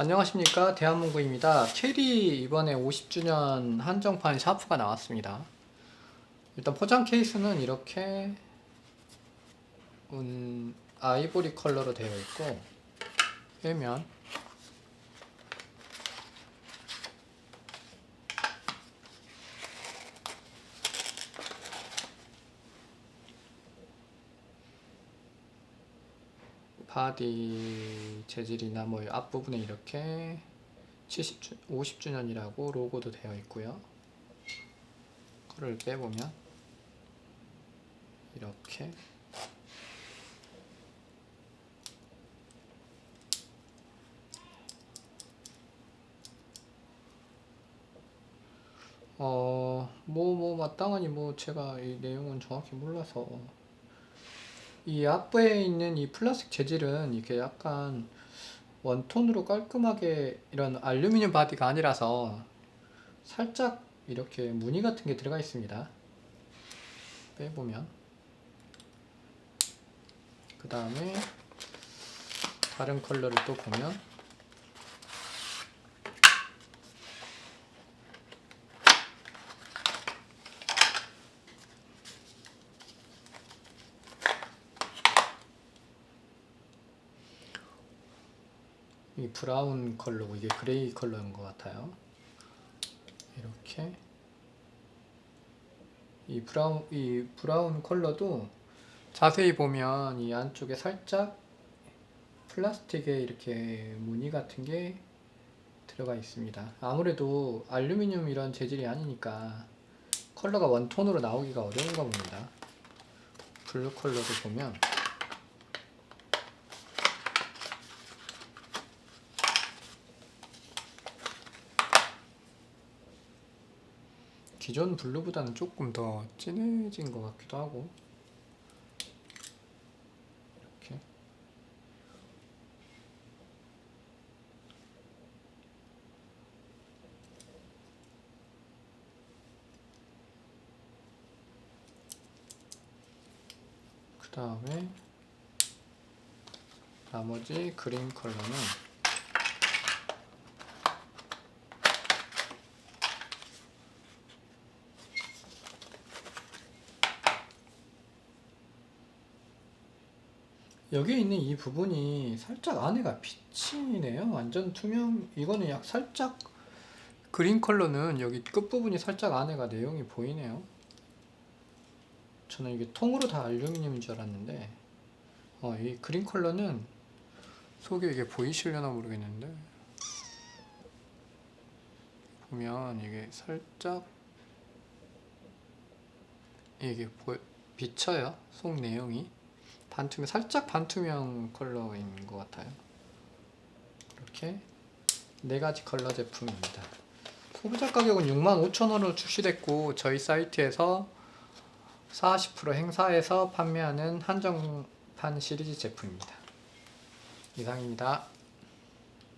안녕하십니까 대한문구입니다. 캐리 이번에 50주년 한정판 샤프가 나왔습니다. 일단 포장 케이스는 이렇게 음, 아이보리 컬러로 되어 있고 빼면 바디 재질이나 뭐 앞부분에 이렇게 70주, 50주년이라고 로고도 되어 있고요. 그를 빼보면 이렇게 어, 뭐, 뭐, 마땅하니 뭐, 제가 이 내용은 정확히 몰라서. 이 앞부에 있는 이 플라스틱 재질은 이게 약간 원톤으로 깔끔하게 이런 알루미늄 바디가 아니라서 살짝 이렇게 무늬 같은 게 들어가 있습니다. 빼보면. 그 다음에 다른 컬러를 또 보면 이 브라운 컬러고 이게 그레이 컬러인 것 같아요. 이렇게 이 브라운 이 브라운 컬러도 자세히 보면 이 안쪽에 살짝 플라스틱에 이렇게 무늬 같은 게 들어가 있습니다. 아무래도 알루미늄 이런 재질이 아니니까 컬러가 원톤으로 나오기가 어려운가 봅니다. 블루 컬러도 보면 기존 블루보다는 조금 더 진해진 것 같기도 하고. 이렇게. 그 다음에 나머지 그린 컬러는 여기 있는 이 부분이 살짝 안에가 빛이네요. 완전 투명. 이거는 약 살짝 그린 컬러는 여기 끝부분이 살짝 안에가 내용이 보이네요. 저는 이게 통으로 다 알루미늄인 줄 알았는데 어, 이 그린 컬러는 속에 이게 보이시려나 모르겠는데 보면 이게 살짝 이게 보 비쳐요. 속 내용이. 반투명 살짝 반투명 컬러인 것 같아요. 이렇게 네 가지 컬러 제품입니다. 소비자 가격은 65,000원으로 출시됐고 저희 사이트에서 40% 행사에서 판매하는 한정판 시리즈 제품입니다. 이상입니다.